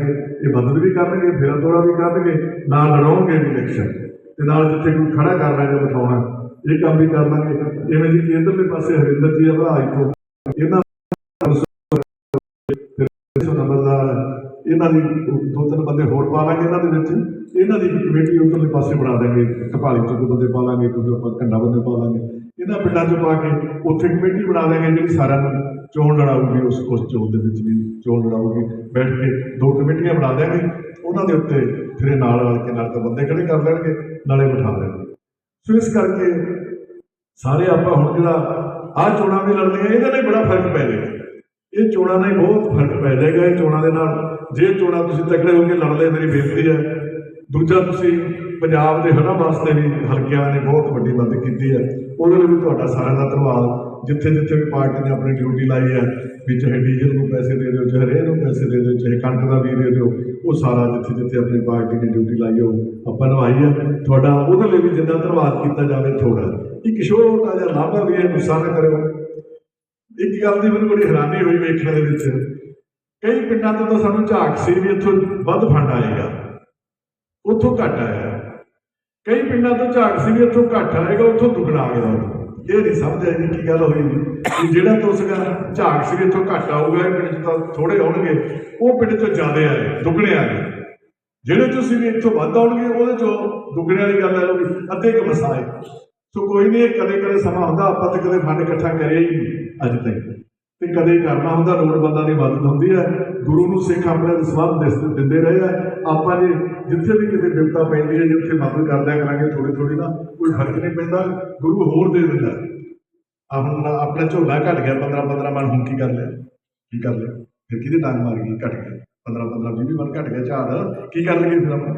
ਇਹ ਮਦਦ ਵੀ ਕਰਨਗੇ, ਫੇਰਾ ਤੋੜਾ ਵੀ ਕਰਨਗੇ, ਨਾਲ ਲੜਾਉਣਗੇ ਵੀ ਇਲੈਕਸ਼ਨ ਤੇ ਨਾਲ ਜਿੱਥੇ ਕੋਈ ਖੜਾ ਕਰਨਾ ਜਾਂ ਬਿਠਾਉਣਾ, ਇਹ ਕੰਮ ਵੀ ਕਰ ਲਾਂਗੇ। ਇਵੇਂ ਜੀ ਇਧਰਲੇ ਪਾਸੇ ਹਰਿੰਦਰ ਜੀ ਭਰਾ ਤੋਂ। ਇਹਨਾਂ ਸੌ ਇਹਨਾਂ ਦੀ ਦੋ ਤਿੰਨ ਬੰਦੇ ਹੋਰ ਪਾ ਲਾਂਗੇ ਇਹਨਾਂ ਦੇ ਵਿੱਚ। ਇਹਨਾਂ ਦੀ ਕਮੇਟੀ ਉਧਰਲੇ ਪਾਸੇ ਬਣਾ ਦਾਂਗੇ ਕਪਾਲੀ ਤੋਂ ਕੋਈ ਬੰਦੇ ਪਾ ਲਾਂਗੇ ਕੋਈ ਆਪਾਂ ਕੰਡਾ ਬੰਦੇ ਪਾ ਲਾਂਗੇ। ਇਹਨਾਂ ਪਿੰਡਾਂ 'ਚ ਪਾ ਕੇ ਉੱਥੇ ਕਮੇਟੀ ਬਣਾ ਦਾਂਗੇ ਜਿਹੜੀ ਸਾਰਿਆਂ ਨੂੰ ਚੋਣ ਲੜਾਊਗੀ ਉਸ ਉਸ ਚੋਣ ਦੇ ਵਿੱਚ ਵੀ, ਚੋਣ ਲੜਾਊਗੀ। ਬੈਠ ਕੇ ਦੋ ਕਮੇਟੀਆਂ ਬਣਾ ਦਾਂਗੇ ਉਹਨਾਂ ਦੇ ਉੱਤੇ ਫਿਰ ਇਹ ਨਾਲ ਰਲ ਕੇ, ਨਾਲ ਤਾਂ ਬੰਦੇ ਖੜੇ ਕਰ ਲੈਣਗੇ, ਨਾਲੇ ਬਿਠਾ ਲੈਣਗੇ। ਸੋ ਇਸ ਕਰਕੇ ਸਾਰੇ ਆਪਾਂ ਹੁਣ ਜਿਹੜਾ ਆਹ ਚੋਣਾਂ ਵੀ ਲੜਨੀਆਂ ਇਹਦੇ ਨਾਲ ਹੀ ਬੜਾ ਫ਼ਰਕ ਪੈ ਜਾਏਗਾ ਇਹ ਚੋਣਾਂ ਨਾਲ ਬਹੁਤ ਫ਼ਰਕ ਪੈ ਜਾਏਗਾ ਇਹ ਚੋਣਾਂ ਦੇ ਨਾਲ। ਜੇ ਚੋਣਾਂ ਤੁਸੀਂ ਤਕੜੇ ਹੋ ਕੇ ਲੜ ਲਏ, ਮੇਰੀ ਬੇਨਤੀ ਹੈ। ਦੂਜਾ ਤੁਸੀਂ ਪੰਜਾਬ ਦੇ ਹੜ੍ਹਾਂ ਵਾਸਤੇ ਵੀ ਹਲਕਿਆਂ ਨੇ ਬਹੁਤ ਵੱਡੀ ਮਦਦ ਕੀਤੀ ਹੈ। ਉਹਦੇ ਲਈ ਵੀ ਤੁਹਾਡਾ ਸਾਰਿਆਂ ਦਾ ਧੰਨਵਾਦ। ਜਿੱਥੇ ਜਿੱਥੇ ਵੀ ਪਾਰਟੀ ਨੇ ਆਪਣੀ ਡਿਊਟੀ ਲਾਈ ਹੈ ਵੀ ਚਾਹੇ ਡੀਜ਼ਲ ਨੂੰ ਪੈਸੇ ਦੇ ਦਿਓ, ਚਾਹੇ ਰੇਹ ਨੂੰ ਪੈਸੇ ਦੇ ਦਿਓ, ਚਾਹੇ ਕਣਕ ਦਾ ਵੀ ਦੇ ਦਿਓ, ਉਹ ਸਾਰਾ ਜਿੱਥੇ ਜਿੱਥੇ ਆਪਣੀ ਪਾਰਟੀ ਨੇ ਡਿਊਟੀ ਲਾਈ ਉਹ ਆਪਾਂ ਨਿਭਾਈ ਹੈ। ਤੁਹਾਡਾ ਉਹਦੇ ਲਈ ਵੀ ਜਿੰਨਾ ਧੰਨਵਾਦ ਕੀਤਾ ਜਾਵੇ ਥੋੜਾ ਇੱਕ ਛੋਟਾ ਜਿਹਾ ਲਾਭਾ ਵੀ ਹੈ ਗੁੱਸਾ ਨਾ ਕਰਿਓ। ਇੱਕ ਗੱਲ ਦੀ ਮੈਨੂੰ ਬੜੀ ਹੈਰਾਨੀ ਹੋਈ ਵੇਖਣ ਦੇ ਵਿੱਚ। ਕਈ ਪਿੰਡਾਂ ਤੋਂ ਤਾਂ ਸਾਨੂੰ ਝਾਕ ਸੀ ਵੀ ਇੱਥੋਂ ਵੱਧ ਫੰਡ ਆਏਗਾ। ਉੱਥੋਂ ਘੱਟ ਆਇਆ। ਕਈ ਪਿੰਡਾਂ ਤੋਂ ਝਾਕ ਸੀ ਵੀ ਇੱਥੋਂ ਘੱਟ ਆਏਗਾ, ਉੱਥੋਂ ਦੁੱਗਣਾ ਆ ਗਿਆ ਇਹ ਨਹੀਂ ਸਮਝ ਆਈ ਵੀ ਕੀ ਗੱਲ ਹੋਈ ਵੀ ਜਿਹੜਾ ਤੋਂ ਝਾਕ ਸੀ ਇੱਥੋਂ ਘੱਟ ਆਊਗਾ, ਇਹ ਪਿੰਡ 'ਚ ਤਾਂ ਥੋੜੇ ਆਉਣਗੇ। ਉਹ ਪਿੰਡ 'ਚੋਂ ਜ਼ਿਆਦੇ ਆਏ ਦੁੱਗਣੇ ਆ ਗਏ। ਜਿਹੜੇ ਤੁਸੀਂ ਵੀ ਇੱਥੋਂ ਵੱਧ ਆਉਣਗੇ, ਉਹਦੇ ਚੋਂ ਦੁੱਗਣੇ ਵਾਲੀ ਗੱਲ ਹੈ ਉਹ ਵੀ ਅੱਧੇ ਕੁ ਮਸਾ ਹੈ ਸੋ ਕੋਈ ਨਹੀਂ ਕਦੇ ਕਦੇ ਸਮਾਂ ਹੁੰਦਾ, ਆਪਾਂ ਤਾਂ ਕਦੇ ਫੰਡ ਇਕੱਠਾ ਕਰਿਆ ਹੀ ਨਹੀਂ, ਅੱਜ ਤੱਕ। ਤੇ ਕਦੇ ਕਰਨਾ ਹੁੰਦਾ, ਲੋੜਵੰਦਾਂ ਦੀ ਮਦਦ ਹੁੰਦੀ ਹੈ। ਗੁਰੂ ਨੂੰ ਸਿੱਖ ਆਪਣੇ ਸਬੰਧ ਦਿਸ- ਦਿੰਦੇ ਰਹੇ ਆ ਆਪਾਂ ਜੇ ਜਿੱਥੇ ਵੀ ਕਿਤੇ ਬਿਪਤਾ ਪੈਂਦੀ ਹੈ ਜਿੱਥੇ ਮਦਦ ਕਰਦਿਆ ਕਰਾਂਗੇ ਥੋੜੀ ਥੋੜੀ ਨਾ, ਕੋਈ ਫ਼ਰਕ ਨਹੀਂ ਪੈਂਦਾ। ਗੁਰੂ ਹੋਰ ਦੇ ਦਿੰਦਾ। ਆ ਹੁਣ ਆਪਣਾ ਝੋਲਾ ਘਟ ਗਿਆ 15 15 ਮਨ ਹੁਣ ਕੀ ਕਰ ਲਿਆ? ਕੀ ਕਰ ਲਿਆ? ਫਿਰ ਕਿਹਦੇ ਡਾਂਗ ਮਾਰ ਗਈ? ਘਟ ਗਿਆ। 15 15 20 ਮਨ ਘਟ ਗਿਆ ਝਾੜ। ਕੀ ਕਰ ਲਈਏ ਫਿਰ ਆਪਾਂ?